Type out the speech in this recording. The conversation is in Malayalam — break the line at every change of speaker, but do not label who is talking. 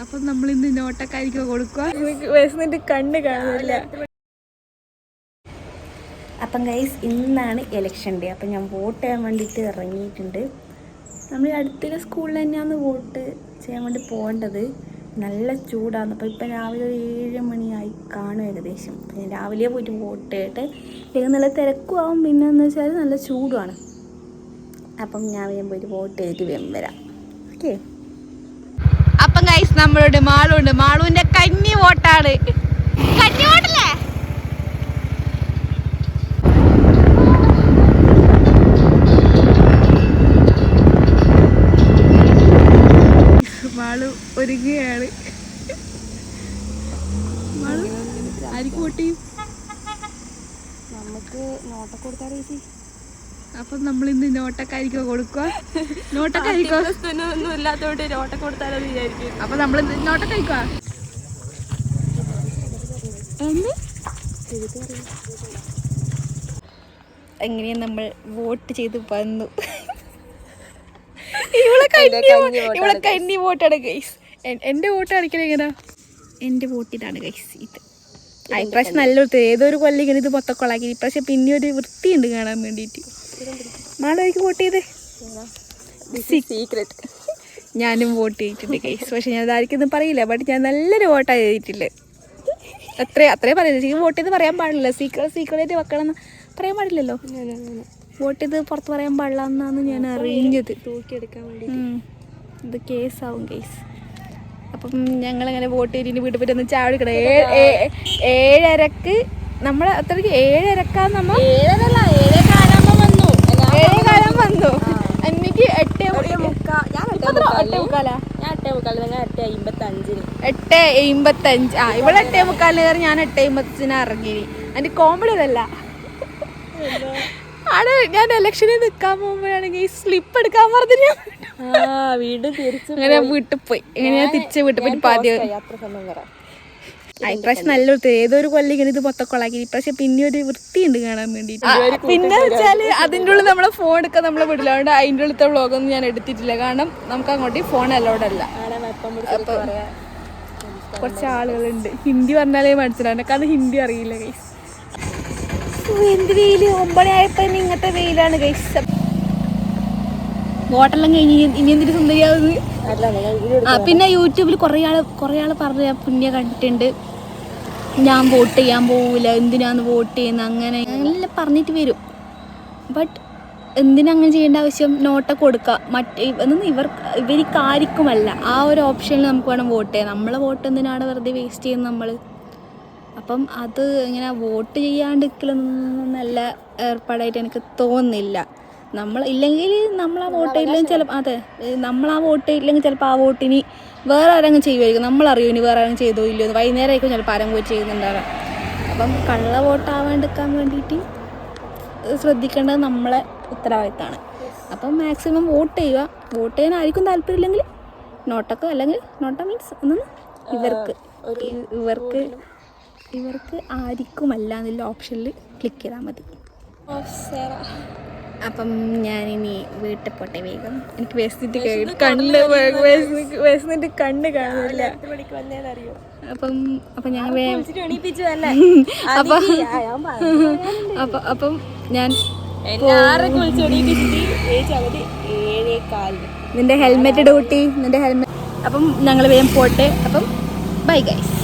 അപ്പം നമ്മൾ ഇന്ന് നോട്ടക്കാരിക്ക് കൊടുക്കുക.
വിശന്നിട്ട് കണ്ണ് കാണുന്നില്ല. അപ്പം ഗൈസ് ഇന്നാണ് ഇലക്ഷൻ ഡേ അപ്പം ഞാൻ വോട്ട് ചെയ്യാൻ വേണ്ടിയിട്ട് ഇറങ്ങിയിട്ടുണ്ട്. നമ്മൾ അടുത്തുള്ള സ്കൂളിൽ തന്നെയാണ് വോട്ട് ചെയ്യാൻ വേണ്ടി പോകേണ്ടത്. നല്ല ചൂടാണ്. അപ്പോൾ ഇപ്പം രാവിലെ ഒരു ഏഴ് മണിയായി കാണും ഏകദേശം. അപ്പം ഞാൻ രാവിലെ പോയിട്ട് വോട്ട് ചെയ്തിട്ട് പിന്നെ നല്ല തിരക്കും ആവും. പിന്നെ എന്ന് വെച്ചാൽ നല്ല ചൂടുമാണ് അപ്പം ഞാൻ വേഗം പോയിട്ട് വോട്ട് ചെയ്തിട്ട് വേഗം വരാം. ഓക്കെ
നമ്മളോട് മാളുണ്ട്. മാളുവിന്റെ കന്നി വോട്ടാണ്. കന്നി വോട്ടല്ലേ? മാളു ഒരുങ്ങുകയാണ്. മാളു ആർക്ക് വോട്ട് ചെയ്യും?
നമുക്ക് നോട്ടൊക്കെ കൊടുത്താറേ ചേച്ചി?
അപ്പം നമ്മൾ ഇന്ന് നോട്ടക്കാരിക്കോ കൊടുക്കുക നോട്ടക്കാരിക്കോ?
ഒന്നും ഇല്ലാത്തോണ്ട് നോട്ട കൊടുത്താലോ വിചാരിക്കും
അപ്പൊ നമ്മൾ നോട്ടക്കാരിക്കോ? എന്ത്?
എങ്ങനെയാ നമ്മൾ വോട്ട് ചെയ്ത് വന്നു?
ഇവിടെ കണ്ണി
കന്നി
വോ-
വോട്ടാണ്
ഇവളെ കന്നി വോട്ടാണ് ഗൈസ് എന്റെ വോട്ട് കാണിക്കണ എങ്ങനെ?
എന്റെ വോട്ട് ഇതാണ് ഗൈസ് ഇത് ഇപ്രാവശ്യം നല്ല വൃത്തി ഏതൊരു കൊല്ലം ഇങ്ങനെ ഇത് മൊത്തം കൊളാക്കി ഇപ്രാവശ്യം പിന്നെ ഒരു വൃത്തിയുണ്ട് കാണാൻ വേണ്ടിയിട്ട്. മാളേക്ക് വോട്ട് ചെയ്തേ? സീക്രട്ട് ഞാനും വോട്ട് ചെയ്തിട്ടുണ്ട് കേസ് പക്ഷെ ഞാൻ അതായിരിക്കും പറയില്ല. ബട്ട് ഞാൻ നല്ലൊരു വോട്ടാ ചെയ്തിട്ടില്ല അത്രേ അത്രേ പറയുന്നത്. ശരിക്കും വോട്ട് ചെയ്ത് പറയാൻ പാടില്ല സീക്രട്ട് സീക്രട്ട് വെക്കണം എന്ന് പറയാൻ പാടില്ലല്ലോ. വോട്ട് ചെയ്ത് പുറത്ത് പറയാൻ പാടില്ല എന്നാണ് ഞാൻ അറിഞ്ഞത്.
തൂക്കിയെടുക്കാൻ വേണ്ടി
ഉം. ഇത് കേസാവും കേസ് അപ്പം ഞങ്ങളങ്ങനെ വോട്ട് ചെയ്തിട്ട് വീട്ടിൽ പറ്റി ഒന്ന് ഏ- ഏഴരക്ക് നമ്മൾ അത്രയ്ക്ക് ഏഴരക്കാന്ന് നമ്മൾ
ഏഴരല്ല ഏഴേ കാലാകുമ്പോ വന്നു
ഏഴേ കാലം വന്നു എനിക്ക് എട്ട്
ഞാൻ
ഇപ്പോ എട്ടേ മുക്കാലാ
ഞാൻ എട്ടേ മുക്കാൽ നിങ്ങൾ എട്ടേ അമ്പത്തി അഞ്ചിന്
എട്ട് എൺപത്തഞ്ച്. ആ ഇവിടെ എട്ടേ മുക്കാലിന് കയറി ഞാൻ എട്ട് എൺപത്തഞ്ചിന് ഇറങ്ങി. അതിന്റെ കോമഡി അതല്ല ആണ് ഞാൻ ഇലക്ഷനിൽ നിൽക്കാൻ പോകുമ്പോഴാണെങ്കിൽ സ്ലിപ്പ് എടുക്കാൻ പറഞ്ഞു ഞാൻ
വീട് തിരിച്ചു
അങ്ങനെ വീട്ടിൽ പോയി ഇങ്ങനെ ഞാൻ തിരിച്ച് വീട്ടിൽ പോയി ആ, ഇപ്രാവശ്യം നല്ല വൃത്തി. ഏതൊരു കൊല്ലം ഇങ്ങനെ ഇത് മൊത്തം കൊളാക്കി ഇപ്രാവശ്യം പിന്നെ ഒരു വൃത്തിയുണ്ട് കാണാൻ വേണ്ടിയിട്ട്. പിന്നെ വെച്ചാൽ അതിന്റെ ഉള്ളിൽ നമ്മളെ ഫോൺ എടുക്കാൻ നമ്മളെ വിടില്ല. അതുകൊണ്ട് അതിന്റെ ഉള്ളിലത്തെ വ്ളോഗൊന്നും ഞാൻ എടുത്തിട്ടില്ല. കാരണം നമുക്ക് അങ്ങോട്ട് ഫോൺ അലോഡല്ല അല്ല. കുറച്ച് ആളുകളുണ്ട് ഹിന്ദി പറഞ്ഞാലേ മനസ്സിലാവും. കാരണം ഹിന്ദി അറിയില്ല ഗൈസ് എന്ത് വെയിൽ? ഒമ്പണി ആയപ്പോ ഇനി ഇങ്ങനത്തെ വെയിലാണ് ഗൈസ് വോട്ടെല്ലാം കഴിഞ്ഞ് ഇനി- എന്തിനു സുന്ദരിയാവുന്നത്? ആ പിന്നെ യൂട്യൂബിൽ കുറേ ആൾ കുറേ ആൾ പറഞ്ഞ പുണ്യ കണ്ടിട്ടുണ്ട്. ഞാൻ വോട്ട് ചെയ്യാൻ പോവില്ല എന്തിനാന്ന് വോട്ട് ചെയ്യുന്ന അങ്ങനെ അങ്ങനെ പറഞ്ഞിട്ട് വരും. ബട്ട് എന്തിനാ അങ്ങനെ ചെയ്യേണ്ട ആവശ്യം? നോട്ട കൊടുക്കുക മറ്റ് എന്നൊന്നും ഇവർ ഇവർക്ക് ആർക്കുമല്ല ആ ഒരു ഓപ്ഷനിൽ നമുക്ക് വേണം വോട്ട് ചെയ്യാം നമ്മളെ വോട്ട് എന്തിനാണ് വെറുതെ വേസ്റ്റ് ചെയ്യുന്നത് നമ്മൾ അപ്പം അത് ഇങ്ങനെ വോട്ട് ചെയ്യാണ്ടിരിക്കലൊന്നും നല്ല ഏർപ്പാടായിട്ട് എനിക്ക് തോന്നുന്നില്ല. നമ്മൾ ഇല്ലെങ്കിൽ നമ്മൾ ആ വോട്ട് ഇല്ലെങ്കിൽ ചിലപ്പോൾ അതെ നമ്മൾ ആ വോട്ട് ഇല്ലെങ്കിൽ ചിലപ്പോൾ ആ വോട്ടിന് വേറെ ആരെങ്കിലും ചെയ്യുമായിരിക്കും. നമ്മൾ അറിയൂ ഇനി വേറെ ആരെങ്കിലും ചെയ്തോ ഇല്ലയോ വൈകുന്നേരം ആയിരിക്കും ചിലപ്പോൾ ആരെങ്കിലും പോയി ചെയ്യുന്നുണ്ടാവുക. അപ്പം കള്ള വോട്ടാവാണ്ടിരിക്കാൻ വേണ്ടിയിട്ട് ശ്രദ്ധിക്കേണ്ടത് നമ്മളെ ഉത്തരവാദിത്തമാണ്. അപ്പം മാക്സിമം വോട്ട് ചെയ്യുക. വോട്ട് ചെയ്യാൻ ആർക്കും താല്പര്യമില്ലെങ്കിൽ നോട്ടൊക്കെ അല്ലെങ്കിൽ നോട്ട മീൻസ് ഒന്നും ഇവർക്ക് ഇവർക്ക് ഇവർക്ക് ആർക്കുമല്ല എന്നുള്ള ഓപ്ഷനിൽ ക്ലിക്ക് ചെയ്താൽ മതി. അപ്പം ഞാനിനി വീട്ടിൽ പോട്ടെ വേഗം. എനിക്ക് വേസ്റ്റിട്ട് കണ്ണ് വേസ്റ്റിട്ട് കണ്ണ് കാണുന്നില്ല.
വന്നേന്നറിയോ?
അപ്പം അപ്പം ഞാൻ അപ്പം അപ്പം ഞാൻ നിന്റെ ഹെൽമെറ്റ് ഡ്യൂട്ടി നിന്റെ ഹെൽമെറ്റ് അപ്പം ഞങ്ങൾ വേഗം പോട്ടെ. അപ്പം ബൈ ഗൈസ്